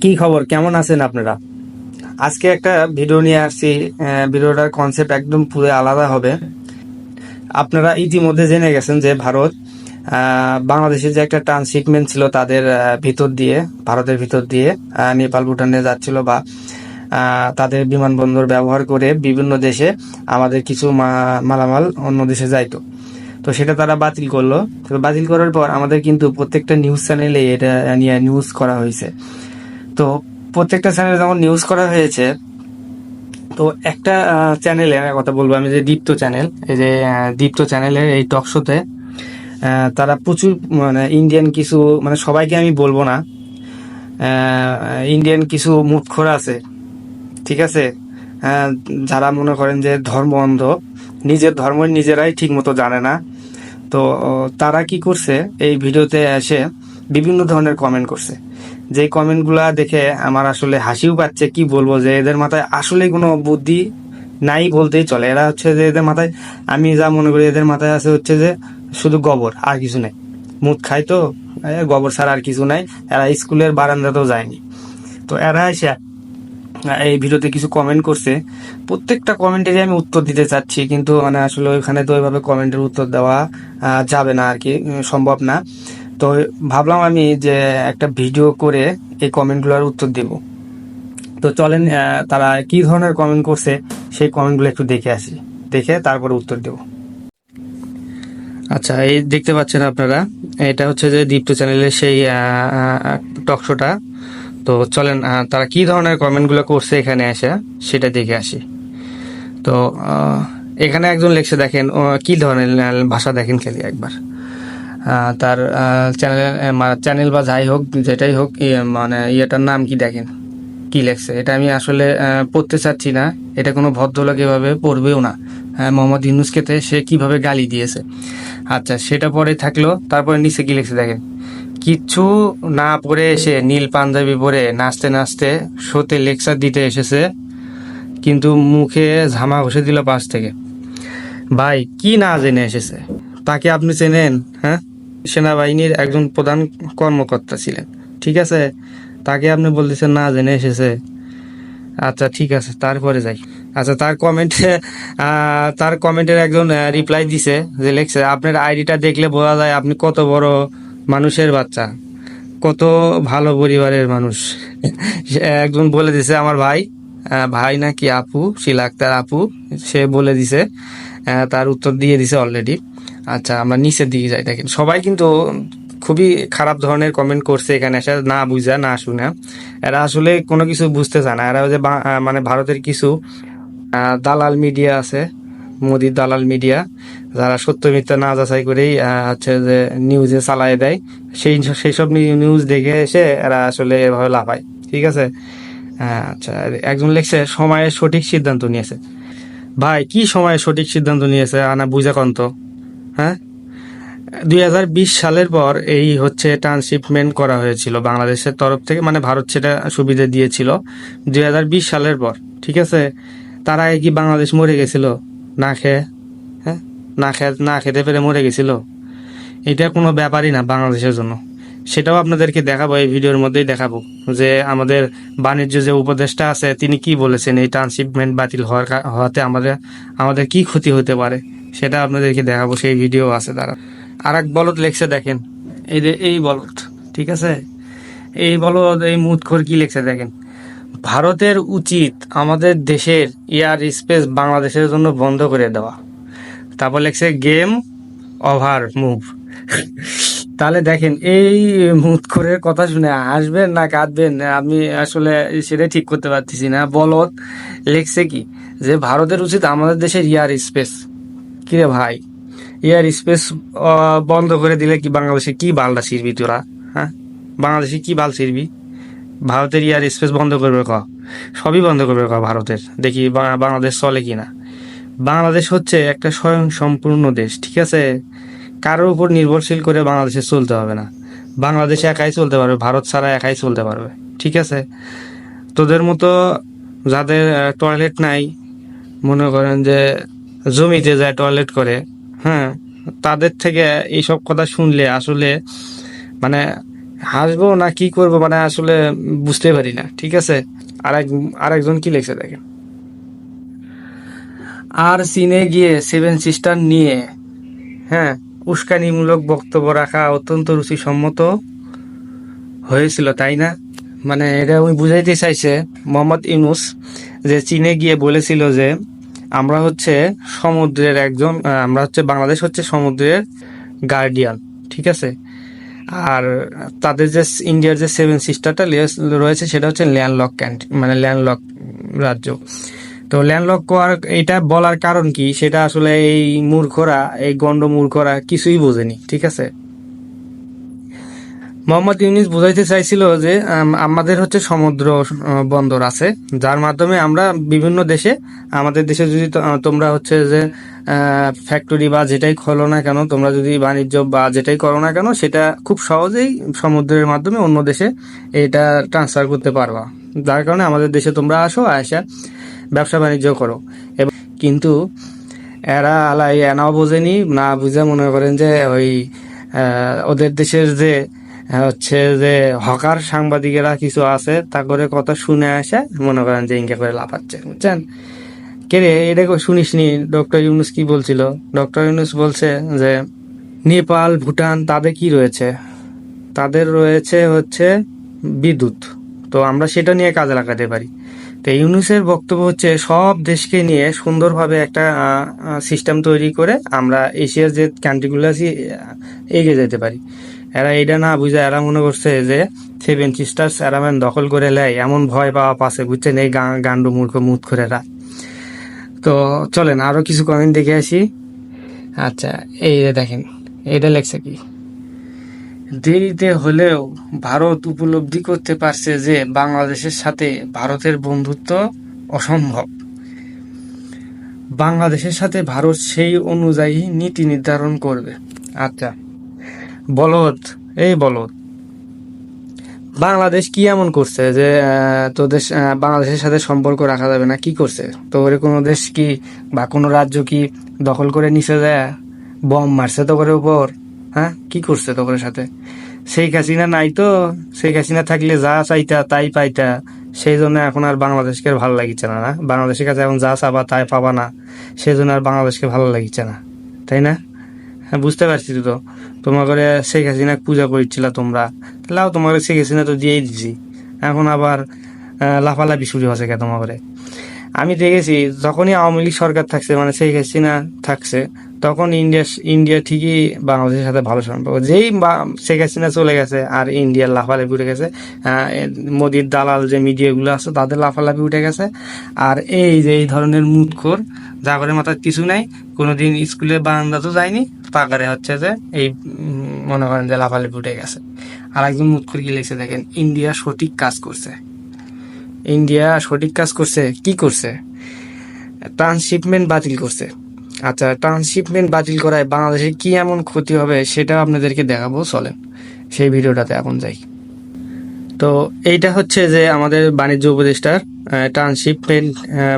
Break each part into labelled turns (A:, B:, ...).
A: কি খবর? কেমন আছেন আপনারা? আজকে একটা ভিডিও নিয়ে আসছি। ভিডিওটার কনসেপ্ট একদম পুরো আলাদা হবে। আপনারা ইতিমধ্যে জেনে গেছেন যে ভারত বাংলাদেশের যে একটা ট্রান্সশিপমেন্ট ছিল তাদের ভিতর দিয়ে, ভারতের ভিতর দিয়ে নেপাল, ভুটানে যাচ্ছিল বা তাদের বিমানবন্দর ব্যবহার করে বিভিন্ন দেশে আমাদের কিছু মালামাল অন্য দেশে যাইতো। তো সেটা তারা বাতিল করল। তো বাতিল করার পর আমাদের কিন্তু প্রত্যেকটা নিউজ চ্যানেলে এটা নিয়ে নিউজ করা হয়েছে। তো প্রত্যেকটা চ্যানেলে যখন নিউজ করা হয়েছে, তো একটা চ্যানেলে কথা বলব আমি যে দীপ্ত চ্যানেল এই যে দীপ্ত চ্যানেলের এই টক শোতে তারা প্রচুর মানে ইন্ডিয়ান কিছু মানে সবাইকে আমি বলব না ইন্ডিয়ান কিছু মুখখোর আছে, ঠিক আছে? যারা মনে করেন যে ধর্ম অন্ধ নিজের ধর্ম নিজেরাই ঠিক মতো জানে না, তো, তারা কি করছে, এই ভিডিওতে এসে বিভিন্ন ধরনের কমেন্ট করছে। যে কমেন্টগুলা দেখে আমার আসলে হাসিও পাচ্ছে, কি বলব যে এদের মাথায় আসলে কোনো বুদ্ধি নাই বলতেই চলে। এরা হচ্ছে যে এদের মাথায়, আমি যা মনে করি এদের মাথায় আছে হচ্ছে যে শুধু গোবর, আর কিছু নেই। মুদ খায় তো গোবর ছাড়া আর কিছু নাই, এরা স্কুলের বারান্দাতেও যায়নি। তো এরা এসে এই ভিডিওতে কিছু কমেন্ট করছে। প্রত্যেকটা কমেন্টেরই আমি উত্তর দিতে চাচ্ছি, কিন্তু মানে আসলে ওইখানে তো ওইভাবে কমেন্টের উত্তর দেওয়া যাবে না আর কি সম্ভব না। তো ভাবলাম আমি যে একটা ভিডিও করে এই কমেন্টগুলোর উত্তর দেব। তো চলেন তারা কি ধরনের কমেন্ট করছে সেই কমেন্টগুলো একটু দেখে আসি। দেখে তারপরে উত্তর দেব। আচ্ছা এই দেখতে পাচ্ছেন আপনারা, এটা হচ্ছে যে দীপ্ত চ্যানেলের সেই টক শোটা তো চলেন তারা কি ধরনের কমেন্টগুলো করছে এখানে এসে সেটা দেখে আসি। তো এখানে একজন লেখছে, দেখেন কি ধরনের ভাষা দেখেন খালি একবার। তার চ্যানেল চ্যানেল বা যাই হোক যেটাই হোক ইয়ে, মানে ইয়েটার নাম কি দেখেন? কি লেখছে? এটা আমি আসলে পড়তে চাচ্ছি না। এটা কোনো ভদ্রলোক এভাবে পড়বেও না। হ্যাঁ, মোহাম্মদ ইউনুসকেতে সে কীভাবে গালি দিয়েছে? আচ্ছা সেটা পরে থাকল তারপরে নিচে কি লিখছে দেখেন? কিচ্ছু না পরে এসে নীল পাঞ্জাবি পরে নাচতে নাচতে শোতে লেকচার দিতে এসেছে কিন্তু মুখে ঝামা ঘষে দিল পাশ থেকে। ভাই কি না জেনে এসেছে? তাকে আপনি চেনেন হ্যাঁ? সেনাবাহিনীর একজন প্রধান কর্মকর্তা ছিলেন। ঠিক আছে? তাকে আপনি বলতেছেন, না, জেনে এসেছে। আচ্ছা ঠিক আছে, তারপরে যাই। আচ্ছা তার কমেন্টে তার কমেন্টের একজন রিপ্লাই দিছে যে, লিখছে, আপনার আইডিটা দেখলে বোঝা যায় আপনি কত বড় মানুষের বাচ্চা, কত ভালো পরিবারের মানুষ। একজন বলে দিছে, আমার ভাই ভাই নাকি আপু শিলা আক্তার আপু। সে বলে দিছে তার উত্তর দিয়ে দিছে অলরেডি। আচ্ছা আমরা নিচের দিকে যাই, দেখেন। সবাই কিন্তু খুবই খারাপ ধরনের কমেন্ট করছে এখানে এসে, না বুঝা, না শুনে। এরা আসলে কোনো কিছু বুঝতে চায় না। এরা যে মানে ভারতের কিছু দালাল মিডিয়া আছে মোদির দালাল মিডিয়া যারা সত্য মিথ্যা না যাচাই করেই হচ্ছে যে নিউজে চালায় দেয়, সেই সেই সব নিউজ দেখে এসে এরা আসলে এভাবে লাফায়। ঠিক আছে? আচ্ছা একজন লেখছে, সময়ের সঠিক সিদ্ধান্ত নিয়েছে। ভাই, কি সময়ে সঠিক সিদ্ধান্ত নিয়েছে? আনা বুঝা কন্ত হ্যাঁ? দুই হাজার বিশ সালের পর এই হচ্ছে ট্রান্সশিপমেন্ট করা হয়েছিল বাংলাদেশের তরফ থেকে মানে ভারত সেটা সুবিধা দিয়েছিল দুই হাজার বিশ সালের পর, ঠিক আছে? তার আগে কি বাংলাদেশ মরে গেছিল? না খেয়ে হ্যাঁ? না খেয়ে, না খেতে পেরে মরে গেছিল? এটা কোনো ব্যাপারই না বাংলাদেশের জন্য। সেটাও আপনাদেরকে দেখাবো, এই ভিডিওর মধ্যেই দেখাবো যে আমাদের বাণিজ্য যে উপদেষ্টা আছে, তিনি কি বলেছেন এই ট্রান্সশিপমেন্ট বাতিল হওয়ার হওয়াতে আমাদের আমাদের কি ক্ষতি হতে পারে। সেটা আপনাদেরকে দেখাবো, সেই ভিডিও আছে তারা আর এক বলদ লেখছে, দেখেন। এই যে, এই বলদ, ঠিক আছে? এই বলদ, এই মুদখোর কি লেখছে, দেখেন। ভারতের উচিত আমাদের দেশের এয়ার স্পেস বাংলাদেশের জন্য বন্ধ করে দেওয়া। তারপর লেখছে গেম ওভার মুভ তাহলে দেখেন, এই মুৎখরের কথা শুনে হাসবেন না কাঁদবেন? আমি আসলে সেটাই ঠিক করতে পারতেছি না। বলত লেখছে কি? যে ভারতের উচিত আমাদের দেশের এয়ার স্পেস কিরে ভাই? এয়ার স্পেস বন্ধ করে দিলে কি বাংলাদেশে কি বালটা ছিড়বি তোরা হ্যাঁ? বাংলাদেশে কি বাল ছিড়বি? ভারতের এয়ার স্পেস বন্ধ করবে ক? সবই বন্ধ করবে ক ভারতের? দেখি বাংলাদেশ চলে কি না বাংলাদেশ হচ্ছে একটা স্বয়ং সম্পূর্ণ দেশ, ঠিক আছে? কারোর উপর নির্ভরশীল করে বাংলাদেশে চলতে হবে না। বাংলাদেশ একাই চলতে পারবে, ভারত ছাড়া একাই চলতে পারবে, ঠিক আছে? তোদের মতো যাদের টয়লেট নাই, মনে করেন যে জমিতে যায় টয়লেট করে হ্যাঁ তাদের থেকে এইসব কথা শুনলে আসলে মানে হাসবো না কি করব মানে আসলে বুঝতে পারি না, ঠিক আছে? আরেক, আরেকজন কি লিখছে দেখেন। আর সিনে গিয়ে সেভেন সিস্টার নিয়ে হ্যাঁ উস্কানিমূলক বক্তব্য রাখা অত্যন্ত রুচিসম্মত হয়েছিল, তাই না? মানে এটা আমি বুঝাইতে চাইছে মোহাম্মদ ইউনুস যে চীনে গিয়ে বলেছিল যে আমরা হচ্ছে সমুদ্রের একজন আমরা হচ্ছে বাংলাদেশ হচ্ছে সমুদ্রের গার্ডিয়ান ঠিক আছে? আর তাদের যে ইন্ডিয়ার যে সেভেন সিস্টারটা রয়েছে সেটা হচ্ছে ল্যান্ডলক ক্যান্ট্রি মানে ল্যান্ডলক রাজ্য। তো ল্যান্ডলক করার এটা বলার কারণ কি? সেটা আসলে এই মূর্খরা, এই গন্ড মূর্খরা কিছুই বোঝেনি, ঠিক আছে? মোহাম্মদ ইউনিস বোঝাইতে চাইছিল যে আমাদের হচ্ছে সমুদ্র বন্দর আছে, যার মাধ্যমে আমরা বিভিন্ন দেশে, আমাদের দেশে যদি তোমরা হচ্ছে যে ফ্যাক্টরি বা যেটাই খোলো না কেন, তোমরা যদি বাণিজ্য বা যেটাই করো না কেন, সেটা খুব সহজেই সমুদ্রের মাধ্যমে অন্য দেশে এটা ট্রান্সফার করতে পারবা। যার কারণে আমাদের দেশে তোমরা আসো আসা ব্যবসা বাণিজ্য করো। এবং, কিন্তু এরা আলাই এনাও বোঝেনি, না বুঝে মনে করেন যে ওই ওদের দেশের যে হচ্ছে যে হকার সাংবাদিকেরা কিছু আছে, তা করে কথা শুনে আসে, মনে করেন যে ইনকে করে লাফাচ্ছে, বুঝছেন? কে রে, এটা শুনিস নি ডক্টর ইউনুস কি বলছিল? ডক্টর ইউনুস বলছে যে, নেপাল, ভুটান, তাদের কি রয়েছে? তাদের রয়েছে হচ্ছে বিদ্যুৎ। তো আমরা সেটা নিয়ে কাজে লাগাতে পারি। তো ইউনুসের বক্তব্য হচ্ছে, সব দেশকে নিয়ে সুন্দরভাবে একটা সিস্টেম তৈরি করে আমরা এশিয়ার যে কান্ট্রিগুলো আছে এগিয়ে যেতে পারি। এরা এটা না বুঝে, এরা মনে করছে যে সেভেন সিস্টার্স এরামেন দখল করে লেয় এমন ভয় পাওয়া পাশে বুঝছেন এই গান্ডু মূর্খ মুখ করে এরা তো চলেন, আরও কিছু কমেন্ট দেখে আসি। আচ্ছা এই দেখেন, এটা লেখছে কি? দেরিতে হলেও ভারত উপলব্ধি করতে পারছে যে বাংলাদেশের সাথে ভারতের বন্ধুত্ব অসম্ভব। বাংলাদেশের সাথে ভারত সেই অনুযায়ী নীতি নির্ধারণ করবে। আচ্ছা বলদ, এই বলদ। বাংলাদেশ কি এমন করছে যে তোদের বাংলাদেশের সাথে সম্পর্ক রাখা যাবে না? কি করছে? তো ওরে কোনো দেশ কি বা কোনো রাজ্য কি দখল করে নিচে যায়? বম মারছে তো করে উপর হ্যাঁ? কি করছে তো করে সাথে? শেখ হাসিনা নাই তো? শেখ হাসিনা থাকলে যা চাইতা তাই পাইতা। সেই জন্য এখন আর বাংলাদেশকে ভালো লাগিচ্ছে না না? বাংলাদেশের কাছে এখন যা চাবা তাই পাবা না। সেই জন্য আর বাংলাদেশকে ভালো লাগিচ্ছে না, তাই না? হ্যাঁ বুঝতে পারছি তো। তোমার করে শেখ হাসিনা পূজা করছিল তোমরা। তাহলেও তোমার শেখ হাসিনা তো দিয়েই দিছি। এখন আবার লাফালাফি শুরু হচ্ছে কে তোমার আমি দেখেছি, যখনই আওয়ামী লীগ সরকার থাকছে মানে শেখ হাসিনা থাকছে, তখন ইন্ডিয়া ইন্ডিয়া ঠিকই বাংলাদেশের সাথে ভালো সম্পর্ক। যেই শেখ হাসিনা চলে গেছে, আর ইন্ডিয়ার লাফালাফি উঠে গেছে মোদির দালাল যে মিডিয়াগুলো আছে, তাদের লাফালাফি উঠে গেছে। আর এই যে, এই ধরনের মুদখোর যা করে মাথার কিছু নাই। কোনোদিন স্কুলে বারান্দা তো যায়নি। পাকারে হচ্ছে যে এই মনে করেন যে লাফালাফি উঠে গেছে। আর একজন মুদখোর কি লিখছে, দেখেন, ইন্ডিয়া সঠিক কাজ করছে। ইন্ডিয়া সঠিক কাজ করছে, কি করছে? ট্রান্সশিপমেন্ট বাতিল করছে। আচ্ছা ট্রান্সশিপমেন্ট বাতিল করায় বাংলাদেশের কি এমন ক্ষতি হবে সেটা আপনাদেরকে দেখাবো, চলেন। সেই ভিডিওটাতে এখন যাই। তো এইটা হচ্ছে যে আমাদের বাণিজ্য উপদেষ্টার ট্রান্সশিপমেন্ট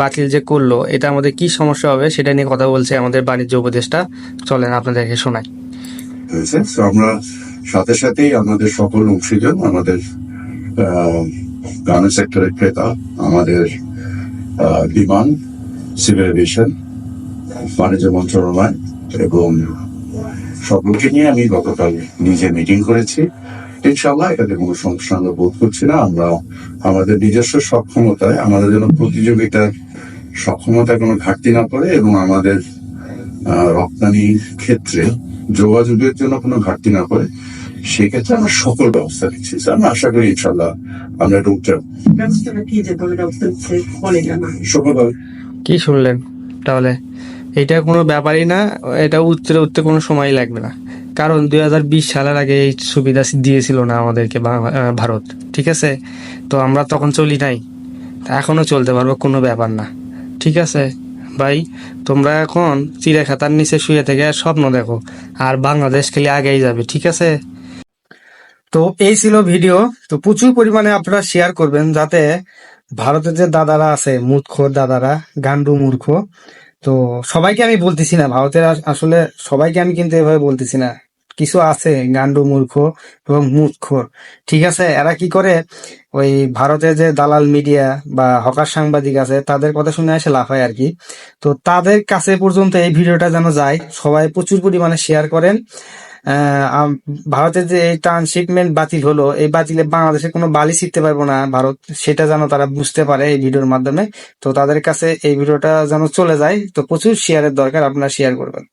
A: বাতিল যে করল, এটা আমাদের কি সমস্যা হবে সেটা নিয়ে কথা বলছে আমাদের বাণিজ্য উপদেষ্টা। চলেন আপনাদেরকে শোনাই।
B: হয়েছে। আমরা সাথে সাথেই আমাদের সকল অংশীজন, আমাদের গার্মেন্ট সেক্টরের ক্রেতা, আমাদের বিমান সিভিল এভিয়েশন বাণিজ্য মন্ত্রণালয় এবং সকলকে নিয়ে আমি গতকাল নিজে মিটিং করেছি। ইনশাল্লাহ এটাতে কোনো সমস্যা আমরা বোধ করছি না। আমরা আমাদের নিজস্ব সক্ষমতায় আমাদের যেন প্রতিযোগিতার সক্ষমতা কোনো ঘাটতি না পড়ে এবং আমাদের রপ্তানির ক্ষেত্রে যোগাযোগের জন্য কোনো ঘাটতি না পড়ে সেক্ষেত্রে আমরা সকল ব্যবস্থা নিচ্ছি। আমরা আশা করি ইনশাল্লাহ আমরা এটা উঠতে
C: ব্যবস্থাটা কি যে ব্যবস্থা হচ্ছে
B: সকল
A: কি শুনলেন তাহলে? এটা কোনো ব্যাপারই না, এটা উঠতে উঠতে কোনো সময় লাগবে না। কারণ দুই হাজার বিশ সালের আগে এই সুবিধা দিয়েছিল না আমাদেরকে ভারত, ঠিক আছে? তো আমরা তখন চলি নাই। তা এখনও চলতে পারব, কোনো ব্যাপার না। ঠিক আছে? ভাই, তোমরা এখন চিড়ে খাতার নিচে শুয়ে থেকে স্বপ্ন দেখো, আর বাংলাদেশ খেলে আগেই যাবে, ঠিক আছে? তো এই ছিল ভিডিও। তো প্রচুর পরিমাণে আপনারা শেয়ার করবেন, যাতে ভারতের যে দাদারা আছে মূর্খর দাদারা, গান্ডু মূর্খ তো সবাইকে আমি বলতেছি না, ভারতের আসলে সবাইকে আমি কিন্তু এভাবে বলতেছি না। কিছু আছে গান্ডু মূর্খ এবং মূর্খর। ঠিক আছে, এরা কি করে? ওই ভারতে যে দালাল মিডিয়া বা হকার সাংবাদিক আছে, তাদের কথা শুনে এসে লাফায় আর কি তো তাদের কাছে পর্যন্ত এই ভিডিওটা যেন যায়, সবাই প্রচুর পরিমাণে শেয়ার করেন। ভারতের যে এই ট্রান্সশিপমেন্ট বাতিল হলো, এই বাতিলে বাংলাদেশে কোনো বালি শিখতে পারব না। ভারত, সেটা যেন তারা বুঝতে পারে এই ভিডিওর মাধ্যমে। তো তাদের কাছে এই ভিডিওটা যেন চলে যায়। তো প্রচুর শেয়ারের দরকার, আপনারা শেয়ার করবেন।